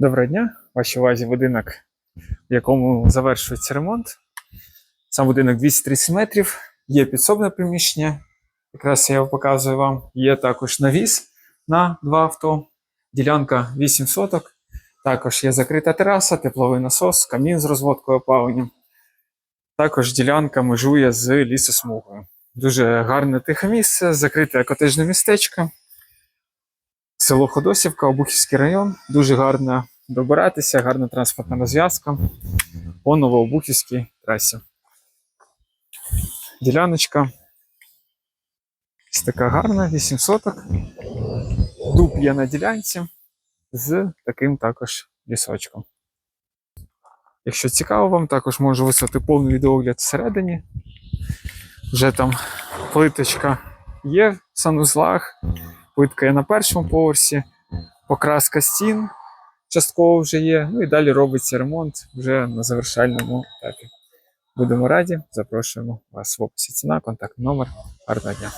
Доброго дня, в вашій увазі будинок, в якому завершується ремонт. Сам будинок 230 метрів, є підсобне приміщення, якраз я його показую вам. Є також навіс на два авто, ділянка 8 соток. Також є закрита тераса, тепловий насос, камін з розводкою опаленням. Також ділянка межує з лісосмугою. Дуже гарне тихе місце, закрите котежне містечко. Село Ходосівка, Обухівський район. Дуже гарно добиратися, гарна транспортна розв'язка по Новообухівській трасі. Діляночка. Ось така гарна, 8 соток. Дуб є на ділянці з таким також лісочком. Якщо цікаво вам, також можу вислати повний відеогляд всередині. Вже там плиточка є в санузлах, плитка є на першому поверсі, покраска стін частково вже є. Ну і далі робиться ремонт вже на завершальному етапі. Будемо раді, запрошуємо вас в описі ціна, контактний номер. Гарного дня.